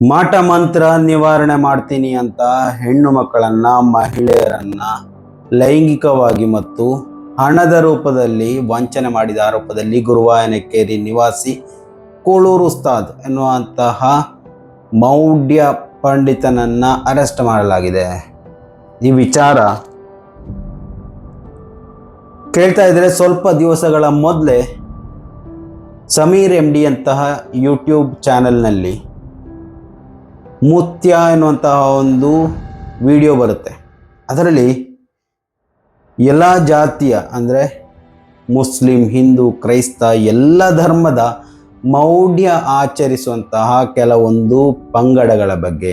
ಮಾಟ ಮಂತ್ರ ನಿವಾರಣೆ ಮಾಡ್ತೀನಿ ಅಂತ ಹೆಣ್ಣು ಮಕ್ಕಳನ್ನ, ಮಹಿಳೆಯರನ್ನ ಲೈಂಗಿಕವಾಗಿ ಮತ್ತು ಹಣದ ರೂಪದಲ್ಲಿ ವಂಚನೆ ಮಾಡಿದ ಆರೋಪದಲ್ಲಿ ಗುರುವಾಯನಕೇರಿ ನಿವಾಸಿ ಕೋಳೂರು ಉಸ್ತಾದ್ ಎನ್ನುವಂತಹ ಮೌಢ್ಯ ಪಂಡಿತನನ್ನ ಅರೆಸ್ಟ್ ಮಾಡಲಾಗಿದೆ. ಈ ವಿಚಾರ ಕೇಳ್ತಾ ಇದ್ರೆ ಸ್ವಲ್ಪ ದಿವಸಗಳ ಮೊದಲೇ ಸಮೀರ್ ಎಂ ಡಿ ಅಂತಹ ಯೂಟ್ಯೂಬ್ ಚಾನೆಲ್ನಲ್ಲಿ ಮುತ್ಯ ಎನ್ನುವಂತಹ ಒಂದು ವಿಡಿಯೋ ಬರುತ್ತೆ. ಅದರಲ್ಲಿ ಎಲ್ಲ ಜಾತಿಯ ಅಂದರೆ ಮುಸ್ಲಿಂ, ಹಿಂದೂ, ಕ್ರೈಸ್ತ ಎಲ್ಲ ಧರ್ಮದ ಮೌಢ್ಯ ಆಚರಿಸುವಂತಹ ಕೆಲವೊಂದು ಪಂಗಡಗಳ ಬಗ್ಗೆ.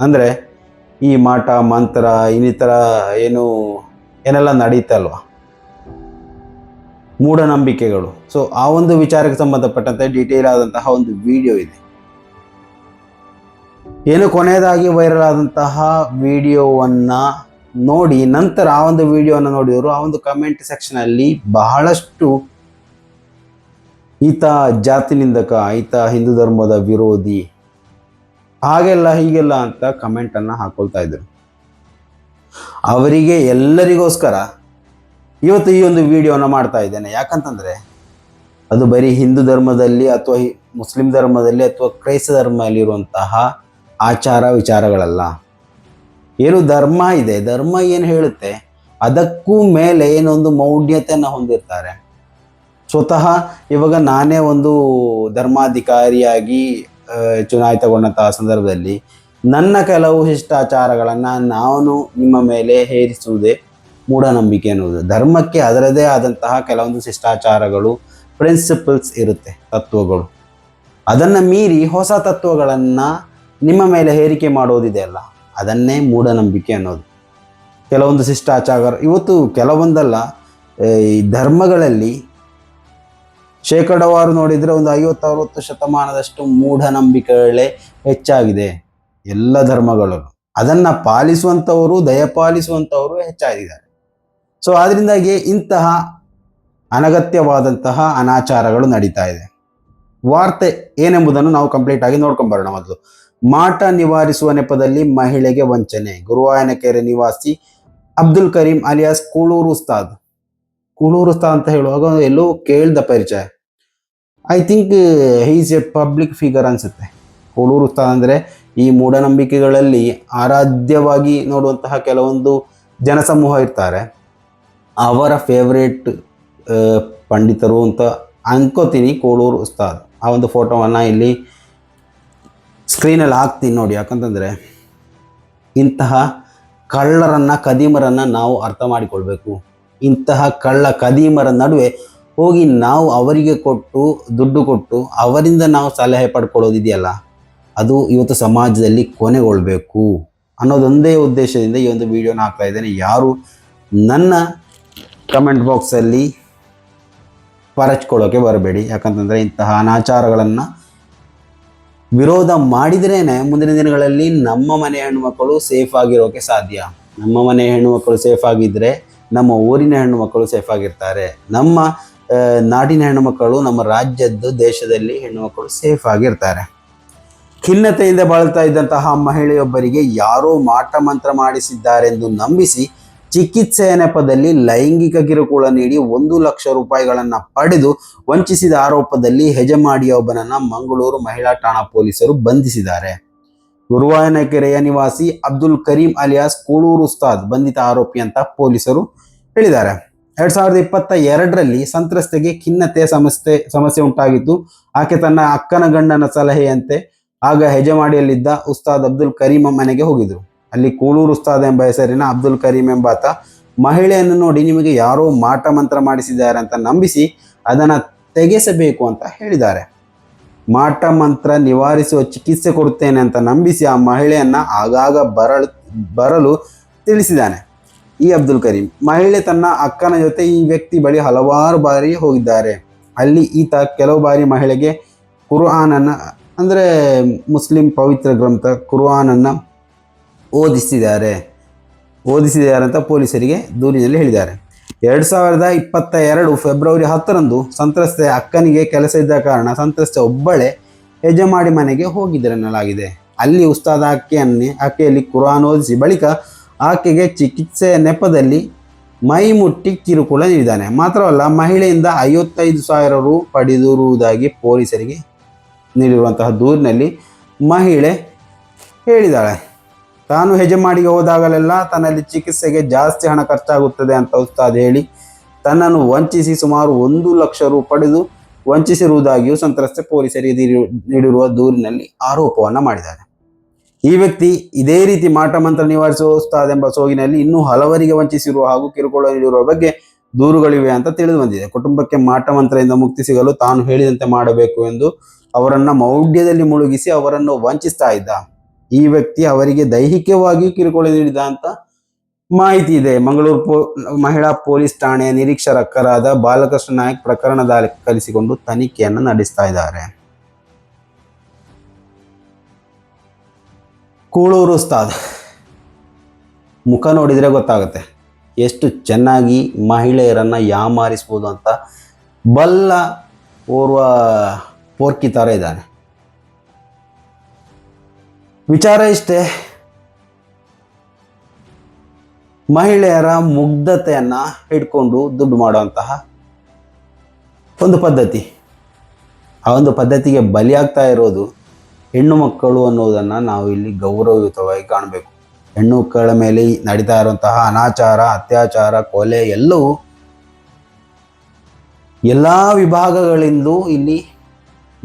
ಅಂದರೆ ಈ ಮಾಟ, ಮಂತ್ರ, ಇನ್ನಿತರ ಏನು, ಏನೆಲ್ಲ ನಡೀತಲ್ವ ಮೂಢನಂಬಿಕೆಗಳು. ಸೊ ಆ ಒಂದು ವಿಚಾರಕ್ಕೆ ಸಂಬಂಧಪಟ್ಟಂತೆ ಡೀಟೇಲ್ ಆದಂತಹ ಒಂದು ವಿಡಿಯೋ ಇದೆ. ಏನು ಕೊನೆಯದಾಗಿ ವೈರಲ್ ಆದಂತಹ ವಿಡಿಯೋವನ್ನು ನೋಡಿ, ನಂತರ ಆ ಒಂದು ವಿಡಿಯೋವನ್ನು ನೋಡಿದವರು ಆ ಒಂದು ಕಮೆಂಟ್ ಸೆಕ್ಷನಲ್ಲಿ ಬಹಳಷ್ಟು ಈತ ಜಾತಿ ನಿಂದಕ, ಈತ ಹಿಂದೂ ಧರ್ಮದ ವಿರೋಧಿ, ಹಾಗೆಲ್ಲ ಹೀಗೆಲ್ಲ ಅಂತ ಕಮೆಂಟನ್ನು ಹಾಕೊಳ್ತಾ ಇದ್ದರು ಅವರಿಗೆ ಎಲ್ಲರಿಗೋಸ್ಕರ ಇವತ್ತು ಈ ಒಂದು ವಿಡಿಯೋನ ಮಾಡ್ತಾ ಇದ್ದೇನೆ. ಯಾಕಂತಂದ್ರೆ ಅದು ಬರೀ ಹಿಂದೂ ಧರ್ಮದಲ್ಲಿ ಅಥವಾ ಮುಸ್ಲಿಂ ಧರ್ಮದಲ್ಲಿ ಅಥವಾ ಕ್ರೈಸ್ತ ಧರ್ಮದಲ್ಲಿ ಇರುವಂತಹ ಆಚಾರ ವಿಚಾರಗಳಲ್ಲ. ಏನು ಧರ್ಮ ಇದೆ, ಧರ್ಮ ಏನು ಹೇಳುತ್ತೆ? ಅದಕ್ಕೂ ಮೇಲೆ ಏನೊಂದು ಮೌಢ್ಯತೆಯನ್ನು ಹೊಂದಿರ್ತಾರೆ. ಸ್ವತಃ ಇವಾಗ ನಾನೇ ಒಂದು ಧರ್ಮಾಧಿಕಾರಿಯಾಗಿ ಚುನಾಯಿತಗೊಂಡಂತಹ ಸಂದರ್ಭದಲ್ಲಿ ನನ್ನ ಕೆಲವು ಶಿಷ್ಟಾಚಾರಗಳನ್ನು ನಾನು ನಿಮ್ಮ ಮೇಲೆ ಹೇರಿಸುವುದೇ ಮೂಢನಂಬಿಕೆ ಎನ್ನುವುದು ಧರ್ಮಕ್ಕೆ ಅದರದೇ ಆದಂತಹ ಕೆಲವೊಂದು ಶಿಷ್ಟಾಚಾರಗಳು ಪ್ರಿನ್ಸಿಪಲ್ಸ್ ಇರುತ್ತೆ, ತತ್ವಗಳು. ಅದನ್ನು ಮೀರಿ ಹೊಸ ತತ್ವಗಳನ್ನು ನಿಮ್ಮ ಮೇಲೆ ಹೇರಿಕೆ ಮಾಡೋದಿದೆಯಲ್ಲ ಅದನ್ನೇ ಮೂಢನಂಬಿಕೆ ಅನ್ನೋದು. ಕೆಲವೊಂದು ಶಿಷ್ಟಾಚಾರ, ಇವತ್ತು ಕೆಲವೊಂದಲ್ಲ ಈ ಧರ್ಮಗಳಲ್ಲಿ ಶೇಕಡಾವಾರು ನೋಡಿದರೆ ಒಂದು ಐವತ್ತು ಅರವತ್ತು ಶತಮಾನದಷ್ಟು ಮೂಢನಂಬಿಕೆಗಳೇ ಹೆಚ್ಚಾಗಿದೆ, ಎಲ್ಲ ಧರ್ಮಗಳಲ್ಲೂ. ಅದನ್ನು ಪಾಲಿಸುವಂಥವರು ದಯಪಾಲಿಸುವಂಥವರು ಹೆಚ್ಚಾಗಿದ್ದಾರೆ. ಸೊ ಆದ್ರಿಂದಾಗಿ ಇಂತಹ ಅನಗತ್ಯವಾದಂತಹ ಅನಾಚಾರಗಳು ನಡೀತಾ ಇದೆ. ವಾರ್ತೆ ಏನೆಂಬುದನ್ನು ನಾವು ಕಂಪ್ಲೀಟ್ ಆಗಿ ನೋಡ್ಕೊಂಬರೋಣ ಮೊದಲು. ಮಾಟ ನಿವಾರಿಸುವ ನೆಪದಲ್ಲಿ ಮಹಿಳೆಗೆ ವಂಚನೆ. ಗುರುವಾಯನಕೆರೆ ನಿವಾಸಿ ಅಬ್ದುಲ್ ಕರೀಂ ಅಲಿಯಾಸ್ ಕೂಳೂರು ಉಸ್ತಾದ್. ಕೂಳೂರು ಉಸ್ತಾದ್ ಅಂತ ಹೇಳುವಾಗ ಎಲ್ಲೋ ಕೇಳ್ದ ಪರಿಚಯ. I think is a public figure ಅನ್ಸುತ್ತೆ. ಕೂಳೂರು ಉಸ್ತಾದ್ ಅಂದರೆ ಈ ಮೂಢನಂಬಿಕೆಗಳಲ್ಲಿ ಆರಾಧ್ಯವಾಗಿ ನೋಡುವಂತಹ ಕೆಲವೊಂದು ಜನಸಮೂಹ ಇರ್ತಾರೆ. ಅವರ ಫೇವ್ರೇಟ್ ಪಂಡಿತರು ಅಂತ ಅನ್ಕೋತೀನಿ ಕೋಳೂರು ಉಸ್ತಾದ್. ಆ ಒಂದು ಫೋಟೋವನ್ನು ಇಲ್ಲಿ ಸ್ಕ್ರೀನಲ್ಲಿ ಹಾಕ್ತೀನಿ ನೋಡಿ, ಯಾಕಂತಂದರೆ ಇಂತಹ ಕಳ್ಳರನ್ನು, ಕದೀಮರನ್ನು ನಾವು ಅರ್ಥ ಮಾಡಿಕೊಳ್ಬೇಕು. ಇಂತಹ ಕಳ್ಳ, ಕದೀಮರ ನಡುವೆ ಹೋಗಿ ನಾವು ಅವರಿಗೆ ಕೊಟ್ಟು, ದುಡ್ಡು ಕೊಟ್ಟು, ಅವರಿಂದ ನಾವು ಸಲಹೆ ಪಡ್ಕೊಳ್ಳೋದಿದೆಯಲ್ಲ, ಅದು ಇವತ್ತು ಸಮಾಜದಲ್ಲಿ ಕೊನೆಗೊಳ್ಬೇಕು ಅನ್ನೋದೊಂದೇ ಉದ್ದೇಶದಿಂದ ಈ ಒಂದು ವಿಡಿಯೋನ ಹಾಕ್ತಾ ಇದ್ದೇನೆ. ಯಾರು ನನ್ನ ಕಮೆಂಟ್ ಬಾಕ್ಸಲ್ಲಿ ಪರಚ್ಕೊಳ್ಳೋಕ್ಕೆ ಬರಬೇಡಿ. ಯಾಕಂತಂದರೆ ಇಂತಹ ಅನಾಚಾರಗಳನ್ನು ವಿರೋಧ ಮಾಡಿದ್ರೇನೆ ಮುಂದಿನ ದಿನಗಳಲ್ಲಿ ನಮ್ಮ ಮನೆ ಹೆಣ್ಣುಮಕ್ಕಳು ಸೇಫ್ ಆಗಿರೋಕೆ ಸಾಧ್ಯ. ನಮ್ಮ ಮನೆ ಹೆಣ್ಣುಮಕ್ಕಳು ಸೇಫ್ ಆಗಿದ್ರೆ ನಮ್ಮ ಊರಿನ ಹೆಣ್ಣುಮಕ್ಕಳು ಸೇಫ್ ಆಗಿರ್ತಾರೆ. ನಮ್ಮ ನಾಡಿನ ಹೆಣ್ಣುಮಕ್ಕಳು ನಮ್ಮ ರಾಜ್ಯದ್ದು, ದೇಶದಲ್ಲಿ ಹೆಣ್ಣುಮಕ್ಕಳು ಸೇಫ್ ಆಗಿರ್ತಾರೆ. ಖಿನ್ನತೆಯಿಂದ ಬಾಳ್ತಾ ಇದ್ದಂತಹ ಮಹಿಳೆಯೊಬ್ಬರಿಗೆ ಯಾರೋ ಮಾಟ ಮಂತ್ರ ಮಾಡಿಸಿದ್ದಾರೆಂದು ನಂಬಿಸಿ ಚಿಕಿತ್ಸೆಯ ನೆಪದಲ್ಲಿ ಲೈಂಗಿಕ ಕಿರುಕುಳ ನೀಡಿ ಒಂದು ಲಕ್ಷ ರೂಪಾಯಿಗಳನ್ನು ಪಡೆದು ವಂಚಿಸಿದ ಆರೋಪದಲ್ಲಿ ಹೆಜಮಾಡಿಯೊಬ್ಬನನ್ನ ಮಂಗಳೂರು ಮಹಿಳಾ ಠಾಣಾ ಪೊಲೀಸರು ಬಂಧಿಸಿದ್ದಾರೆ. ಗುರುವಾಯನಕೆರೆಯ ನಿವಾಸಿ ಅಬ್ದುಲ್ ಕರೀಂ ಅಲಿಯಾಸ್ ಕೂಳೂರು ಉಸ್ತಾದ್ ಬಂಧಿತ ಆರೋಪಿ ಅಂತ ಪೊಲೀಸರು ಹೇಳಿದ್ದಾರೆ. ಎರಡ್ ಸಾವಿರದ ಇಪ್ಪತ್ತ ಎರಡರಲ್ಲಿ ಸಂತ್ರಸ್ತೆಗೆ ಖಿನ್ನತೆ ಸಮಸ್ಯೆ ಸಮಸ್ಯೆ ಉಂಟಾಗಿದ್ದು, ಆಕೆ ತನ್ನ ಅಕ್ಕನ ಗಂಡನ ಸಲಹೆಯಂತೆ ಆಗ ಹೆಜಮಾಡಿಯಲ್ಲಿದ್ದ ಉಸ್ತಾದ್ ಅಬ್ದುಲ್ ಕರೀಂ ಮನೆಗೆ ಹೋಗಿದ್ರು. ಅಲ್ಲಿ ಕೂಳೂರು ಉಸ್ತಾದ್ ಎಂಬ ಹೆಸರಿನ ಅಬ್ದುಲ್ ಕರೀಂ ಎಂಬಾತ ಮಹಿಳೆಯನ್ನು ನೋಡಿ ನಿಮಗೆ ಯಾರೋ ಮಾಟ ಮಂತ್ರ ಮಾಡಿಸಿದ್ದಾರೆ ಅಂತ ನಂಬಿಸಿ ಅದನ್ನು ತೆಗೆಸಬೇಕು ಅಂತ ಹೇಳಿದ್ದಾರೆ. ಮಾಟ ಮಂತ್ರ ನಿವಾರಿಸುವ ಚಿಕಿತ್ಸೆ ಕೊಡುತ್ತೇನೆ ಅಂತ ನಂಬಿಸಿ ಆ ಮಹಿಳೆಯನ್ನು ಆಗಾಗ ಬರಲು ಬರಲು ತಿಳಿಸಿದ್ದಾನೆ. ಈ ಅಬ್ದುಲ್ ಕರೀಂ, ಮಹಿಳೆ ತನ್ನ ಅಕ್ಕನ ಜೊತೆ ಈ ವ್ಯಕ್ತಿ ಬಳಿ ಹಲವಾರು ಬಾರಿ ಹೋಗಿದ್ದಾರೆ. ಅಲ್ಲಿ ಈತ ಕೆಲವು ಬಾರಿ ಮಹಿಳೆಗೆ ಕುರ್ಆನನ್ನ, ಅಂದರೆ ಮುಸ್ಲಿಂ ಪವಿತ್ರ ಗ್ರಂಥ ಕುರ್ಆನನ್ನ ಓದಿಸಿದ್ದಾರೆ. ಓದಿಸಿದ್ದಾರೆ ಅಂತ ಪೊಲೀಸರಿಗೆ ದೂರಿನಲ್ಲಿ ಹೇಳಿದ್ದಾರೆ. ಎರಡು ಸಾವಿರದ ಇಪ್ಪತ್ತ ಎರಡು ಫೆಬ್ರವರಿ ಹತ್ತರಂದು ಸಂತ್ರಸ್ತೆ ಅಕ್ಕನಿಗೆ ಕೆಲಸ ಇದ್ದ ಕಾರಣ ಸಂತ್ರಸ್ತೆ ಒಬ್ಬಳೆ ಯಜಮಾಡಿ ಮನೆಗೆ ಹೋಗಿದ್ದರೆನ್ನಲಾಗಿದೆ. ಅಲ್ಲಿ ಉಸ್ತಾದ ಅಕ್ಕಿಯನ್ನೇ ಅಕ್ಕಿಯಲ್ಲಿ ಕುರಾನ್ ಓದಿಸಿ ಬಳಿಕ ಆಕೆಗೆ ಚಿಕಿತ್ಸೆಯ ನೆಪದಲ್ಲಿ ಮೈ ಮುಟ್ಟಿ ಕಿರುಕುಳ ನೀಡಿದ್ದಾನೆ. ಮಾತ್ರವಲ್ಲ, ಮಹಿಳೆಯಿಂದ ಐವತ್ತೈದು ಸಾವಿರ ರು ಪಡೆದಿರುವುದಾಗಿ ಪೊಲೀಸರಿಗೆ ನೀಡಿರುವಂತಹ ದೂರಿನಲ್ಲಿ ಮಹಿಳೆ ಹೇಳಿದ್ದಾಳೆ. ತಾನು ಹೆಜಮಾಡಿಗೆ ಹೋದಾಗಲೆಲ್ಲ ತನ್ನಲ್ಲಿ ಚಿಕಿತ್ಸೆಗೆ ಜಾಸ್ತಿ ಹಣ ಖರ್ಚಾಗುತ್ತದೆ ಅಂತ ಉಸ್ತಾದ್ ಹೇಳಿ ತನ್ನನ್ನು ವಂಚಿಸಿ ಸುಮಾರು ಒಂದು ಲಕ್ಷ ರು ಪಡೆದು ವಂಚಿಸಿರುವುದಾಗಿಯೂ ಸಂತ್ರಸ್ತೆ ಪೊಲೀಸರಿಗೆ ನೀಡಿರು- ನೀಡಿರುವ ದೂರಿನಲ್ಲಿ ಆರೋಪವನ್ನು ಮಾಡಿದ್ದಾರೆ. ಈ ವ್ಯಕ್ತಿ ಇದೇ ರೀತಿ ಮಾಟ ಮಂತ್ರ ನಿವಾರಿಸುವ ಉಸ್ತಾದ್ ಎಂಬ ಸೋಗಿನಲ್ಲಿ ಇನ್ನೂ ಹಲವರಿಗೆ ವಂಚಿಸಿರುವ ಹಾಗೂ ಕಿರುಕುಳ ನೀಡಿರುವ ಬಗ್ಗೆ ದೂರುಗಳಿವೆ ಅಂತ ತಿಳಿದು ಬಂದಿದೆ. ಕುಟುಂಬಕ್ಕೆ ಮಾಟ ಮಂತ್ರದಿಂದ ಮುಕ್ತಿ ಸಿಗಲು ತಾನು ಹೇಳಿದಂತೆ ಮಾಡಬೇಕು ಎಂದು ಅವರನ್ನ ಮೌಢ್ಯದಲ್ಲಿ ಮುಳುಗಿಸಿ ಅವರನ್ನು ವಂಚಿಸ್ತಾ ಇದ್ದ. ಈ ವ್ಯಕ್ತಿ ಅವರಿಗೆ ದೈಹಿಕವಾಗಿ ಕಿರುಕುಳ ನೀಡಿದ ಅಂತ ಮಾಹಿತಿ ಇದೆ. ಮಂಗಳೂರು ಪೋ, ಮಹಿಳಾ ಪೊಲೀಸ್ ಠಾಣೆಯ ನಿರೀಕ್ಷಕರಾದ ಬಾಲಕೃಷ್ಣ ನಾಯಕ್ ಪ್ರಕರಣ ದಾಖಲಿಸಿಕೊಂಡು ತನಿಖೆಯನ್ನು ನಡೆಸ್ತಾ ಇದ್ದಾರೆ. ಕೂಳೂರು ಉಸ್ತಾದ್. ಮುಖ ನೋಡಿದರೆ ಗೊತ್ತಾಗುತ್ತೆ. ಎಷ್ಟು ಚೆನ್ನಾಗಿ ಮಹಿಳೆಯರನ್ನ ಯಾಮಾರಿಸ್ಬೋದು ಅಂತ ಬಲ್ಲ ಓರ್ವ ಪೋರ್ಕಿ ಥರ ಇದ್ದಾನೆ. ವಿಚಾರ ಇಷ್ಟೇ. ಮಹಿಳೆಯರ ಮುಗ್ಧತೆಯನ್ನ ಹಿಡ್ಕೊಂಡು ದುಡ್ಡು ಮಾಡುವಂತಹ ಒಂದು ಪದ್ಧತಿ. ಆ ಒಂದು ಪದ್ಧತಿಗೆ ಬಲಿಯಾಗ್ತಾ ಇರೋದು ಹೆಣ್ಣು ಮಕ್ಕಳು ಅನ್ನೋದನ್ನು ನಾವು ಇಲ್ಲಿ ಗೌರವಯುತವಾಗಿ ಕಾಣಬೇಕು. ಹೆಣ್ಣು ಮಕ್ಕಳ ಮೇಲೆ ನಡೀತಾ ಇರುವಂತಹ ಅನಾಚಾರ, ಅತ್ಯಾಚಾರ, ಕೊಲೆ ಎಲ್ಲವೂ ಎಲ್ಲ ವಿಭಾಗಗಳಿಂದಲೂ ಇಲ್ಲಿ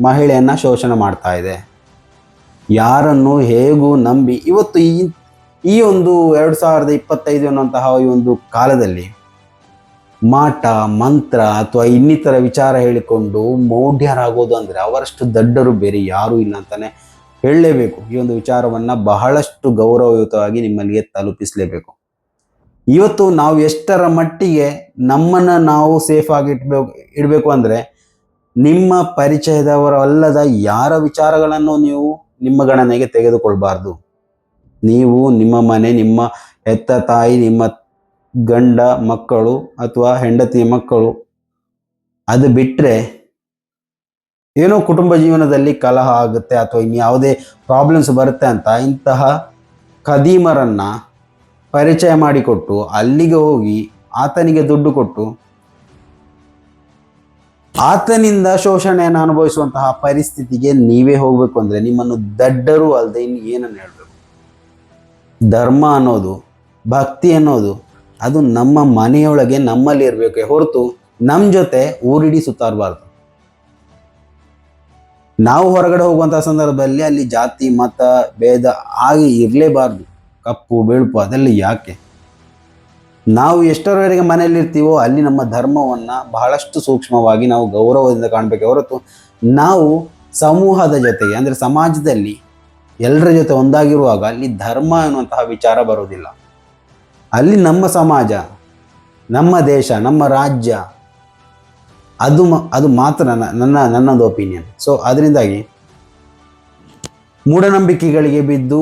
ಮಹಿಳೆಯನ್ನು ಶೋಷಣೆ ಮಾಡ್ತಾ ಇದೆ. ಯಾರನ್ನು ಹೇಗೂ ನಂಬಿ ಇವತ್ತು ಈ ಈ ಒಂದು ಎರಡು ಸಾವಿರದ ಇಪ್ಪತ್ತೈದು ಅನ್ನುವಂತಹ ಈ ಒಂದು ಕಾಲದಲ್ಲಿ ಮಾಟ, ಮಂತ್ರ ಅಥವಾ ಇನ್ನಿತರ ವಿಚಾರ ಹೇಳಿಕೊಂಡು ಮೌಢ್ಯರಾಗೋದು ಅಂದರೆ ಅವರಷ್ಟು ದಡ್ಡರು ಬೇರೆ ಯಾರೂ ಇಲ್ಲ ಅಂತಾನೆ ಹೇಳಲೇಬೇಕು. ಈ ಒಂದು ವಿಚಾರವನ್ನು ಬಹಳಷ್ಟು ಗೌರವಯುತವಾಗಿ ನಿಮ್ಮಲ್ಲಿಗೆ ತಲುಪಿಸಲೇಬೇಕು. ಇವತ್ತು ನಾವು ಎಷ್ಟರ ಮಟ್ಟಿಗೆ ನಮ್ಮನ್ನು ನಾವು ಸೇಫ್ ಆಗಿ ಇಟ್ಬೇಕು ಇಡಬೇಕು ಅಂದರೆ ನಿಮ್ಮ ಪರಿಚಯದವರಲ್ಲದ ಯಾರ ವಿಚಾರಗಳನ್ನು ನೀವು ನಿಮ್ಮ ಗಣನೆಗೆ ತೆಗೆದುಕೊಳ್ಬಾರ್ದು. ನೀವು ನಿಮ್ಮ ಮನೆ, ನಿಮ್ಮ ಹೆತ್ತ ತಾಯಿ, ನಿಮ್ಮ ಗಂಡ ಮಕ್ಕಳು ಅಥವಾ ಹೆಂಡತಿ ಮಕ್ಕಳು, ಅದು ಬಿಟ್ಟರೆ ಏನೋ ಕುಟುಂಬ ಜೀವನದಲ್ಲಿ ಕಲಹ ಆಗುತ್ತೆ ಅಥವಾ ಇನ್ಯಾವುದೇ ಪ್ರಾಬ್ಲಮ್ಸ್ ಬರುತ್ತೆ ಅಂತ ಇಂತಹ ಖದೀಮರನ್ನು ಪರಿಚಯ ಮಾಡಿಕೊಟ್ಟು ಅಲ್ಲಿಗೆ ಹೋಗಿ ಆತನಿಗೆ ದುಡ್ಡು ಕೊಟ್ಟು ಆತನಿಂದ ಶೋಷಣೆಯನ್ನು ಅನುಭವಿಸುವಂತಹ ಪರಿಸ್ಥಿತಿಗೆ ನೀವೇ ಹೋಗಬೇಕು ಅಂದರೆ ನಿಮ್ಮನ್ನು ದಡ್ಡರು ಅಲ್ಲದೆ ಇನ್ನು ಏನನ್ನು ಹೇಳಬೇಕು? ಧರ್ಮ ಅನ್ನೋದು, ಭಕ್ತಿ ಅನ್ನೋದು, ಅದು ನಮ್ಮ ಮನೆಯೊಳಗೆ ನಮ್ಮಲ್ಲಿ ಇರಬೇಕೆ ಹೊರತು ನಮ್ಮ ಜೊತೆ ಊರಿಡಿ ಸುತ್ತಾರಬಾರ್ದು ನಾವು ಹೊರಗಡೆ ಹೋಗುವಂಥ ಸಂದರ್ಭದಲ್ಲಿ ಅಲ್ಲಿ ಜಾತಿ, ಮತ, ಭೇದ ಆಗಿ ಇರಲೇಬಾರ್ದು. ಕಪ್ಪು ಬೆಳುಪು ಅದೆಲ್ಲ ಯಾಕೆ? ನಾವು ಎಷ್ಟರವರೆಗೆ ಮನೆಯಲ್ಲಿ ಇರ್ತೀವೋ ಅಲ್ಲಿ ನಮ್ಮ ಧರ್ಮವನ್ನು ಬಹಳಷ್ಟು ಸೂಕ್ಷ್ಮವಾಗಿ ನಾವು ಗೌರವದಿಂದ ಕಾಣಬೇಕೆ. ಹೊರತು ನಾವು ಸಮೂಹದ ಜೊತೆಗೆ ಅಂದರೆ ಸಮಾಜದಲ್ಲಿ ಎಲ್ಲರ ಜೊತೆ ಒಂದಾಗಿರುವಾಗ ಅಲ್ಲಿ ಧರ್ಮ ಅನ್ನುವಂತಹ ವಿಚಾರ ಬರೋದಿಲ್ಲ ಅಲ್ಲಿ ನಮ್ಮ ಸಮಾಜ, ನಮ್ಮ ದೇಶ, ನಮ್ಮ ರಾಜ್ಯ, ಅದು ಅದು ಮಾತ್ರ ನನ್ನ ನನ್ನೊಂದು ಒಪಿನಿಯನ್ ಸೊ ಅದರಿಂದಾಗಿ ಮೂಢನಂಬಿಕೆಗಳಿಗೆ ಬಿದ್ದು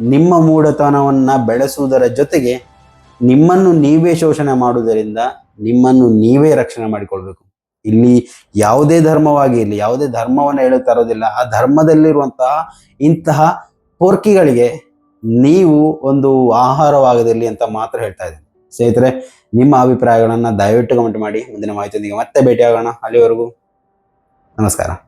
ನಿಮ್ಮ ಮೂಢತನವನ್ನು ಬೆಳೆಸುವುದರ ಜೊತೆಗೆ ನಿಮ್ಮನ್ನು ನೀವೇ ಶೋಷಣೆ ಮಾಡುವುದರಿಂದ ನಿಮ್ಮನ್ನು ನೀವೇ ರಕ್ಷಣೆ ಮಾಡಿಕೊಳ್ಬೇಕು. ಇಲ್ಲಿ ಯಾವುದೇ ಧರ್ಮವಾಗಿ ಇಲ್ಲಿ ಯಾವುದೇ ಧರ್ಮವನ್ನು ಹೇಳುತ್ತಾ ಇರೋದಿಲ್ಲ ಆ ಧರ್ಮದಲ್ಲಿರುವಂತಹ ಇಂತಹ ಪೋರ್ಕಿಗಳಿಗೆ ನೀವು ಒಂದು ಆಹಾರವಾಗದಿರಲಿ ಅಂತ ಮಾತ್ರ ಹೇಳ್ತಾ ಇದ್ದೀನಿ. ಸ್ನೇಹಿತರೆ, ನಿಮ್ಮ ಅಭಿಪ್ರಾಯಗಳನ್ನು ದಯವಿಟ್ಟು ಕಮೆಂಟ್ ಮಾಡಿ. ಮುಂದಿನ ಮಾಹಿತಿಯೊಂದಿಗೆ ಮತ್ತೆ ಭೇಟಿಯಾಗೋಣ. ಅಲ್ಲಿವರೆಗೂ ನಮಸ್ಕಾರ.